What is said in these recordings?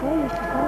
Полностью.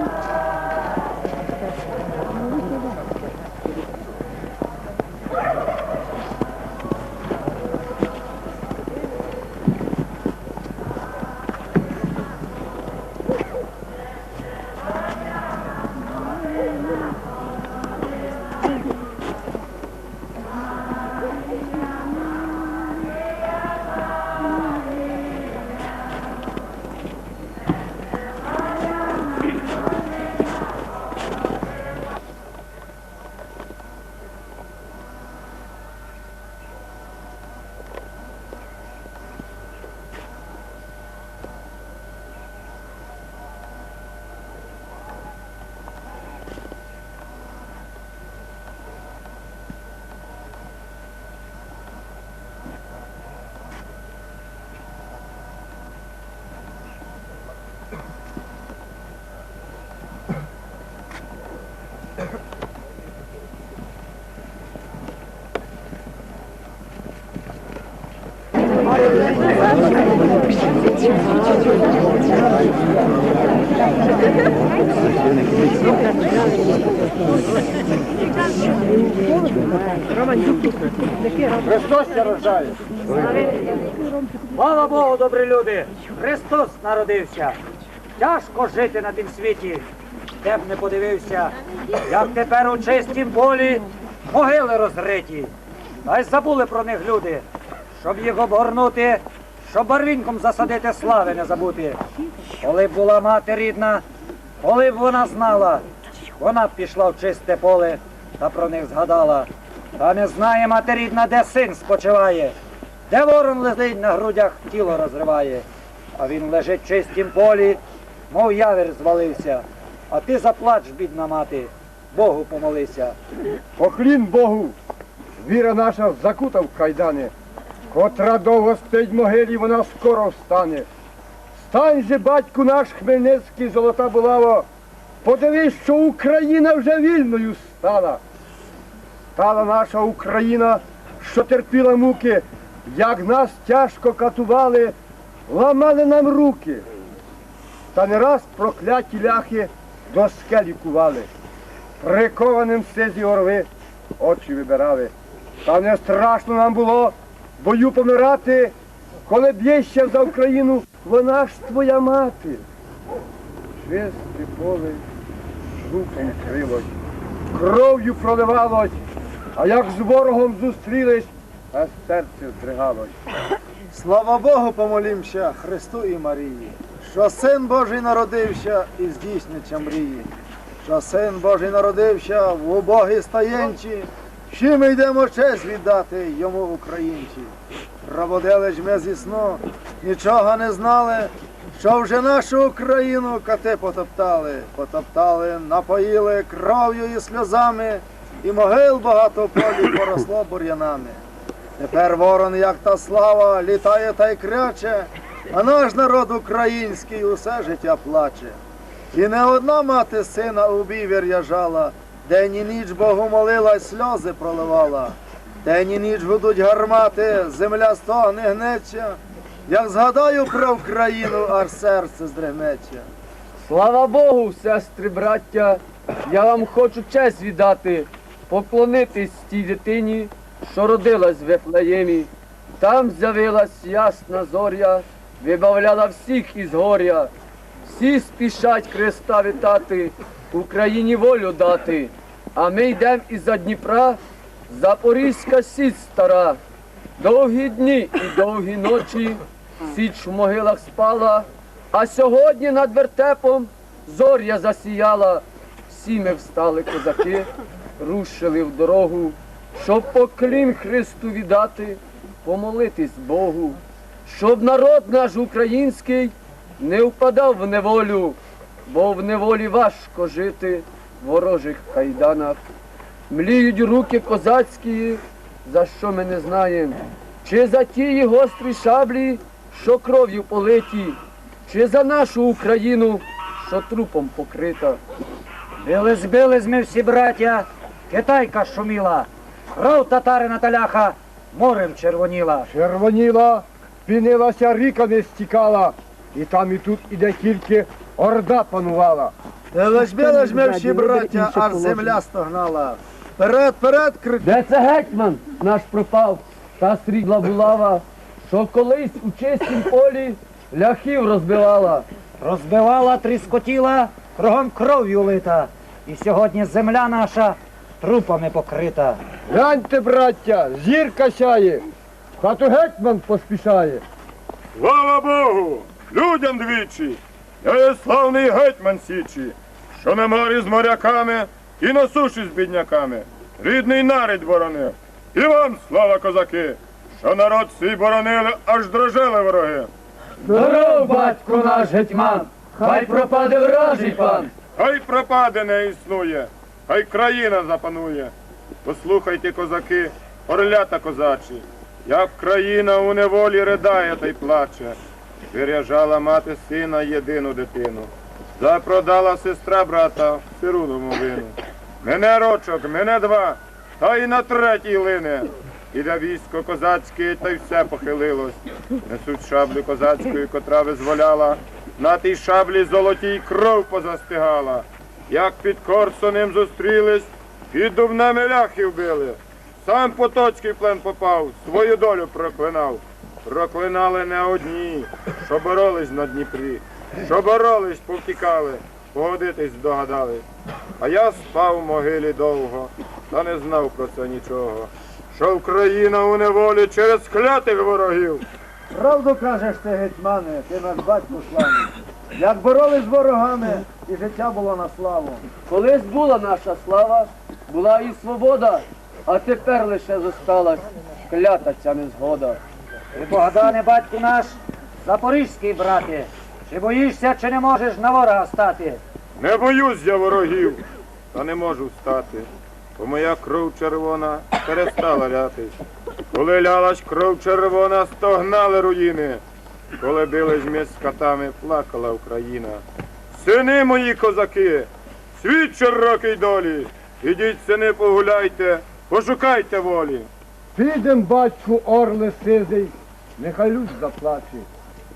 Христос рождає. Слава Богу, добрі люди! Христос народився. Тяжко жити на тім світі, де б не подивився, як тепер у чистім полі могили розриті. Та й забули про них люди, щоб їх обгорнути, щоб барвінком засадити слави не забути. Коли б була мати рідна, коли б вона знала, вона б пішла в чисте поле та про них згадала. Та не знає мати рідна, де син спочиває, де ворон лежить на грудях, тіло розриває, а він лежить в чистім полі, мов явір звалився. А ти заплач, бідна мати, Богу помолися. Поклін Богу, віра наша закута в кайдани, котра довго спить в могилі, вона скоро встане. Стань же, батьку наш Хмельницький, золота булава, подивись, що Україна вже вільною стала. Стала наша Україна, що терпіла муки, як нас тяжко катували, ламали нам руки. Та не раз прокляті ляхи до скелі кували. Прикованим сизі орви очі вибирали. Та не страшно нам було бою помирати, коли б'єще за Україну, вона ж твоя мати. Чисте поле звуком крилось, кров'ю проливалось, а як з ворогом зустрілись, а серце здригалось. Слава Богу, помолімся Христу і Марії, що Син Божий народився і здійсниться мрії, що Син Божий народився в убогій стаєнчі, всі ми йдемо честь віддати йому українці. Пробудили ж ми зі сну, нічого не знали, що вже нашу Україну коти потоптали, потоптали, напоїли кров'ю і сльозами, і могил багато полі поросло бур'янами. Тепер ворон, як та слава, літає та й кряче, а наш народ український усе життя плаче. І не одна мати сина у бій вір'яжала, день і ніч Богу молилась, сльози проливала. День і ніч гудуть гармати, земля стогне гнеться. Як згадаю про Україну, аж серце здригнеться. Слава Богу, сестри, браття, я вам хочу честь віддати, поклонитись тій дитині, що родилась в Вифлеємі. Там з'явилась ясна зоря, вибавляла всіх із горя. Всі спішать Христа вітати, Україні волю дати. А ми йдемо із-за Дніпра, Запорізька сіть стара. Довгі дні і довгі ночі, січ в могилах спала, а сьогодні над вертепом зоря засіяла. Всі ми встали козаки, рушили в дорогу, щоб поклін Христу віддати, помолитись Богу, щоб народ наш український не впадав в неволю, бо в неволі важко жити в ворожих кайданах. Мліють руки козацькі, за що ми не знаємо, чи за тії гострі шаблі, що кров'ю политі, чи за нашу Україну, що трупом покрита. Били збили ми всі браття, китайка шуміла, кров татарина таляха морем червоніла. Червоніла, пінилася, ріка не стікала, і там і тут іде тільки орда панувала. Бились, бились ми всі браття, аж земля стогнала. Вперед, вперед, крик. Де це гетьман наш пропав, та срібла булава, що колись у чистім полі ляхів розбивала. Розбивала, тріскотіла, кругом кров'ю лита. І сьогодні земля наша трупами покрита. Гляньте, браття, зірка сяє, в хату гетьман поспішає. Слава Богу! Людям двічі! Я є славний гетьман Січі, що на морі з моряками і на суші з бідняками. Рідний нарід боронив. І вам, слава козаки, що народ свій боронили, аж дрожали вороги. Здоров, батько наш гетьман, хай пропаде вражий пан. Хай пропаде не існує, хай країна запанує. Послухайте, козаки, орлята козачі, як країна у неволі ридає та й плаче. Виряжала мати сина єдину дитину. Запродала сестра брата в сируному вину. Мене рочок, мене два, та й на третій лине. Іде військо козацьке, та й все похилилось. Несуть шаблю козацькою, котра визволяла. На тій шаблі золотій кров позастигала. Як під Корсунем зустрілись, під дубнами ляхи вбили. Сам Потоцький в плен попав, свою долю проклинав. Проклинали не одні, що боролись на Дніпрі, що боролись, повтікали, погодитись здогадались. А я спав в могилі довго, та не знав про це нічого. Що Україна у неволі через клятих ворогів. Правду кажеш ти, гетьмане, ти наш батько славний. Як боролись з ворогами, і життя було на славу. Колись була наша слава, була і свобода, а тепер лише зосталась клята ця незгода. Ти Богдане, батьку наш, запорізький брате, чи боїшся, чи не можеш на ворога стати? Не боюсь я ворогів, та не можу встати, бо моя кров червона перестала лятись. Коли лялась кров червона, стогнали руїни. Коли бились ми з катами, плакала Україна. Сини мої козаки, світ широкий долі, ідіть, сини, погуляйте, пошукайте волі. Підем, батьку, орле сизий, нехай люд заплаче,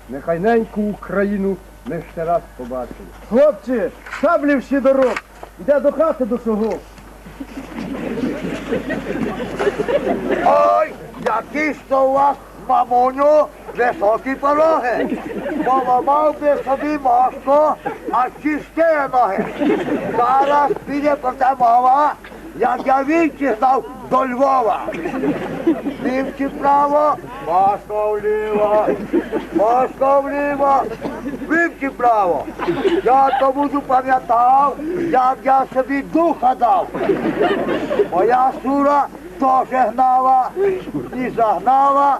нехай неньку Україну ми ще раз побачимо. Хлопці, шаблі всі дорог. Йде до хати до чого. Ой, які то у вас, мамуню, високі пороги. Поламав би собі мозку, а чистіє ноги. Зараз піде про те мова, як я вівці знав до Львова. Вівці вправо, мозко вліво, мозко вліво, вівці вправо. Я то буду пам'ятав, як я собі духа дав. Моя сура теж гнала і загнала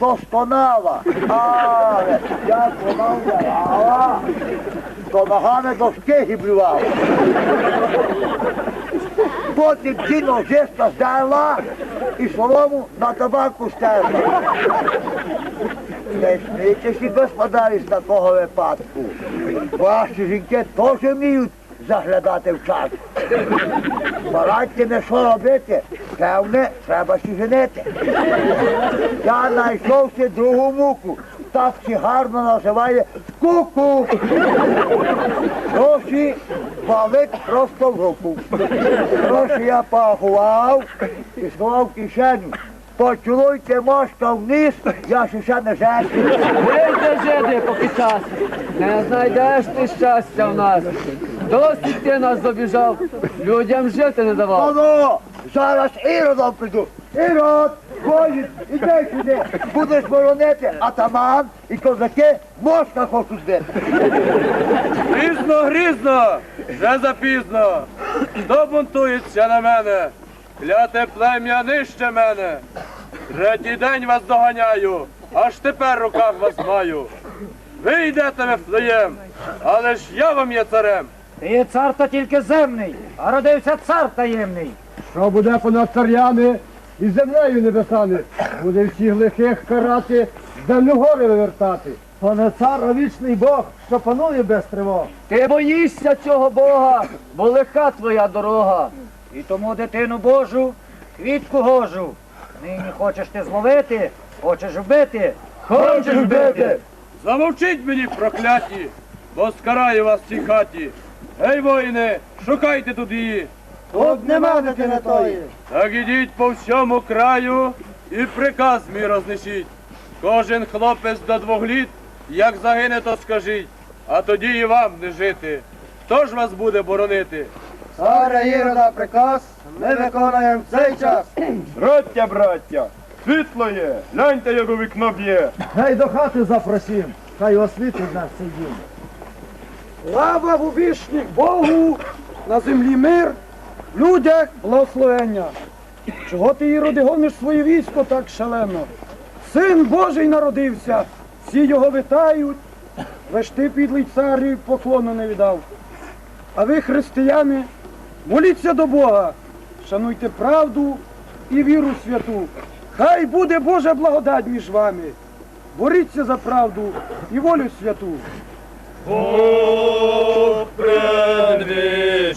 досконала. Але як вона вмирала, то ногами дошки гіблювала. Потім ті ножиста здерла і солому на табаку стерла. Не смійтеся, господарі, з такого випадку. Ваші жінки теж вміють заглядати в час. Порадьте не що робити, певне, треба ще женити. Я знайшов ще другу муку, так ще гарно називає куку. Гроші валить просто в руку. Гроші я порахував і сховав кишеню. Поцілуйте мошка вниз, я ще ще не жертвую. Вийде жиди, поки час, не знайдеш ти щастя в нас. Досить ти нас забіжав, людям жити не давав. Воно, зараз Іродом прийду. Ірод, воїн, іди сюди. Будеш боронити атаман і козаки мошка хочуть збити. Грізно, грізно, вже запізно. Хто бунтується на мене? Кляте плем'я нижче мене. Третій день вас доганяю, аж тепер в руках вас маю. Ви йдете Вифлеєм, але ж я вам є царем. Ти є цар та тільки земний, а родився цар таємний. Що буде понад царями і землею небесами? Буде всіх лихих карати, землю гори вивертати. Пане цар, а вічний Бог, що панує без тривог. Ти боїшся цього Бога, бо лиха твоя дорога. І тому дитину Божу, квітку гожу. Нині хочеш ти зловити, хочеш вбити. Хочеш бити? Замовчіть мені, прокляті, бо скараю вас в цій хаті. Гей, воїни, шукайте тут її. Тут нема дитини тої. Так ідіть по всьому краю і приказ мій рознесіть. Кожен хлопець до двох літ, як загине, то скажіть, а тоді і вам не жити. Хто ж вас буде боронити? Царя Ірода приказ, ми виконуємо в цей час. Браття, браття, світло є, гляньте, як у вікно б'є. Гей до хати запросім, хай освітить наш цей дім. Слава в Богу, на землі мир, людях благословення. Чого ти, Іроди, гониш своє військо так шалено? Син Божий народився, всі його витають, лиш ти, підлий царю, поклону не віддав. А ви, християни, моліться до Бога, шануйте правду і віру святу. Хай буде Божа благодать між вами. Боріться за правду і волю святу. Привіт,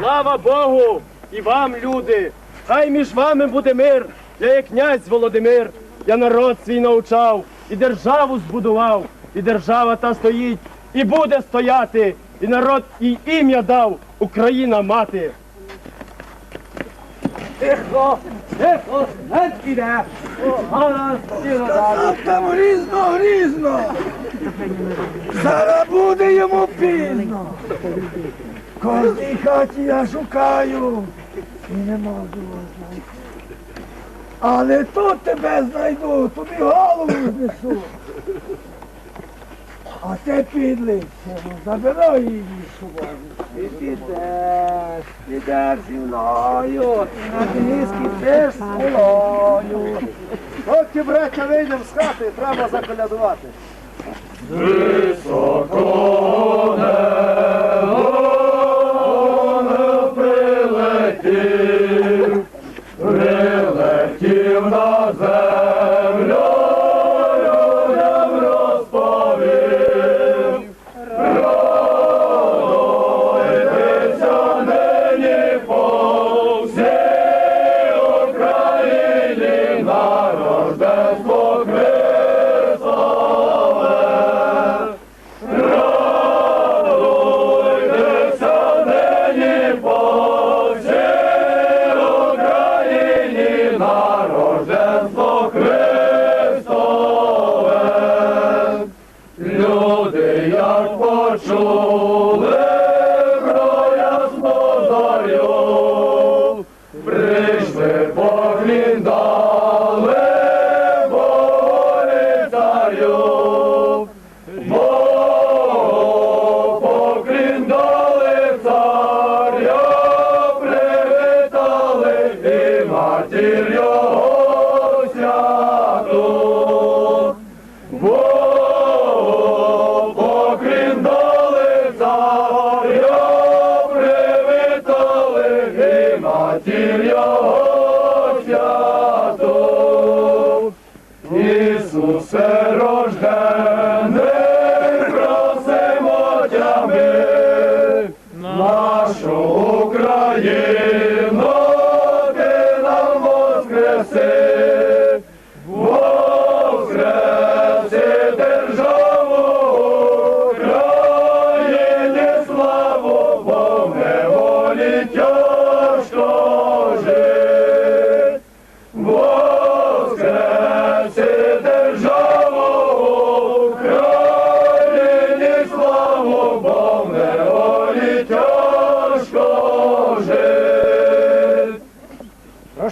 Слава Богу і вам, люди! Хай між вами буде мир. Я є князь Володимир. Я народ свій навчав і державу збудував, і держава та стоїть, і буде стояти, і народ і ім'я дав Україна мати. Тихо, тихо, не піде. Погана сіла Там різно, різно. Зараз буде йому пізно. Кожній хаті я шукаю і не можу знайти. Але тут тебе знайду, тобі голову знесу. А ти підлиця, ну забирай її собою. І підеш, підеш зі мною, на тиски теж з мною. Поки, браття, вийдемо з хати, треба заколядувати. Христове,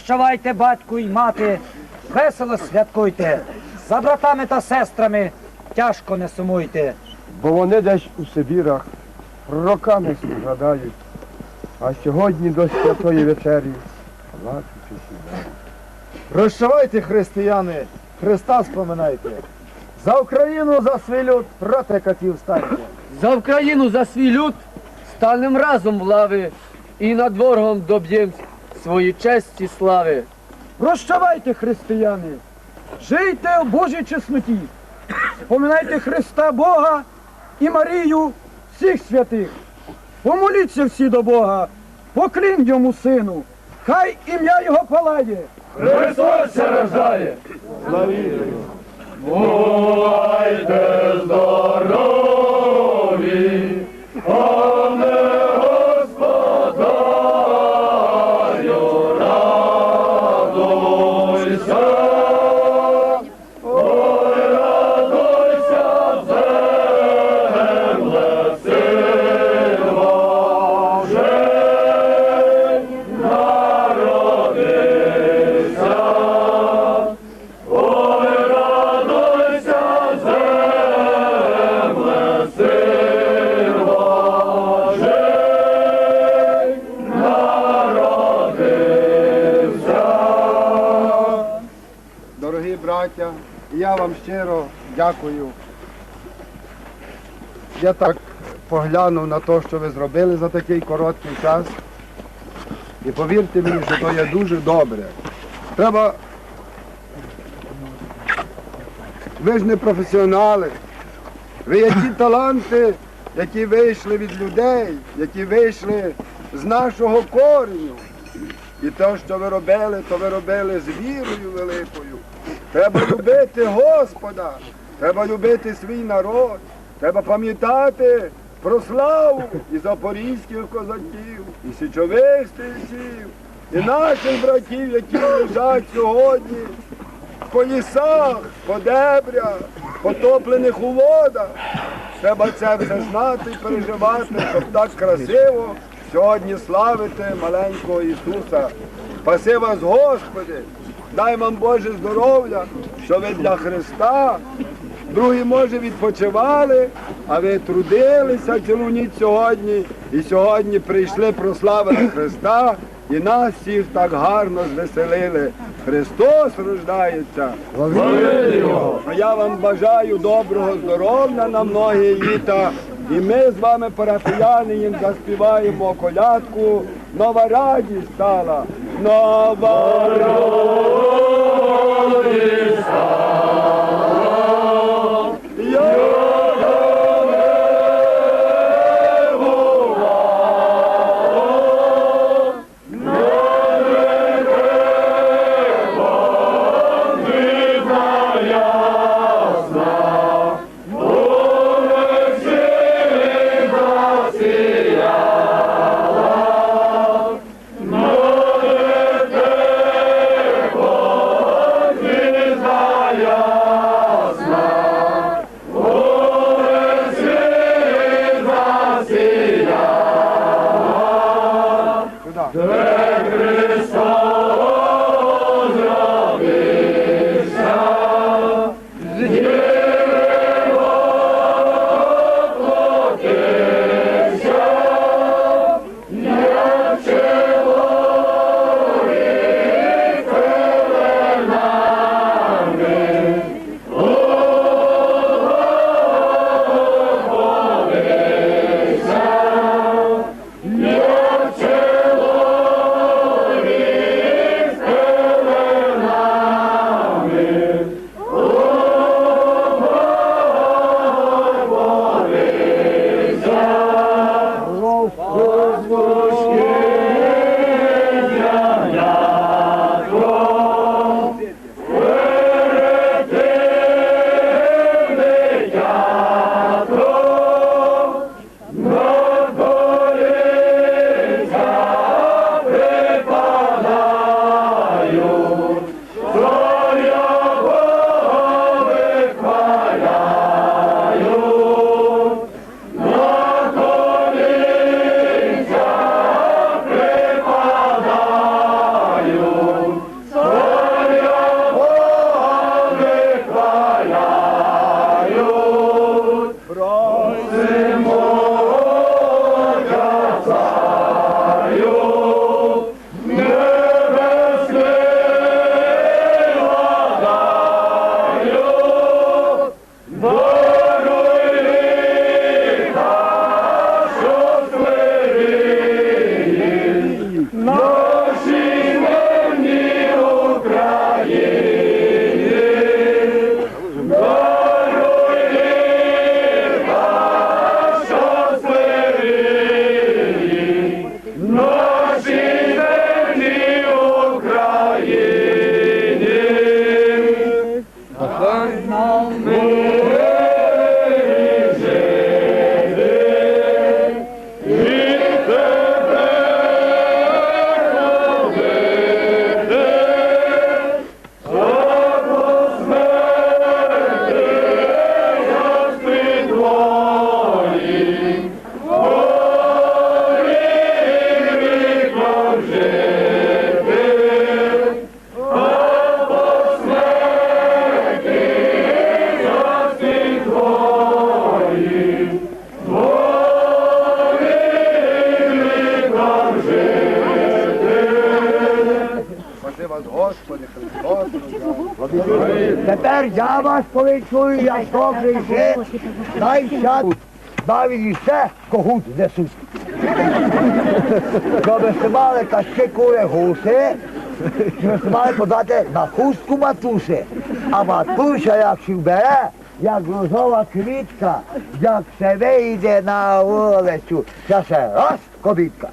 Прощавайте, батьку і мати, весело святкуйте, за братами та сестрами тяжко не сумуйте. бо вони десь у Сибірах роками страдають, а сьогодні до святої вечері плачуть усі. Прощавайте, християни, Христа споминайте. За Україну, за свій люд, проти катів станьте. За Україну, за свій люд, станем разом в лави і над ворогом доб'єм свої честі слави. Прощавайте, християни, жийте в Божій чесноті, поминайте Христа Бога і Марію всіх святих. Помоліться всі до Бога, поклінь йому сину, хай ім'я його палає. Христос рождає! Бувайте здорові, дякую. Я так поглянув на те, що ви зробили за такий короткий час. І повірте мені, що то є дуже добре. Треба. Ви ж не професіонали. Ви є ті таланти, які вийшли від людей, які вийшли з нашого кореню. І те, що ви робили, то ви робили з вірою великою. Треба любити Господа, треба любити свій народ, треба пам'ятати про славу і запорізьких козаків, і січових стрільців, і наших братів, які лежать сьогодні по лісах, по дебрях, потоплених у водах. Треба це все знати і переживати, щоб так красиво сьогодні славити маленького Ісуса. Спаси вас, Господи, дай вам Боже здоров'я, що ви для Христа. Другі, може, відпочивали, а ви трудилися цілу ніч сьогодні. І сьогодні прийшли прославити Христа і нас всіх так гарно звеселили. Христос рождається. А я вам бажаю доброго здоров'я на многі літа. І ми з вами, парафіяни, їм заспіваємо колядку. Нова радість стала. Нова радість Тепер я вас повічую, як добрий жит. Найся навіть іще когут несуть. Щоб ви мали кашки кури гуси, щоб подати на хустку матусі. А матуся, як ще бере, як розова квітка, як се вийде на вулицю, це се раз кобітка.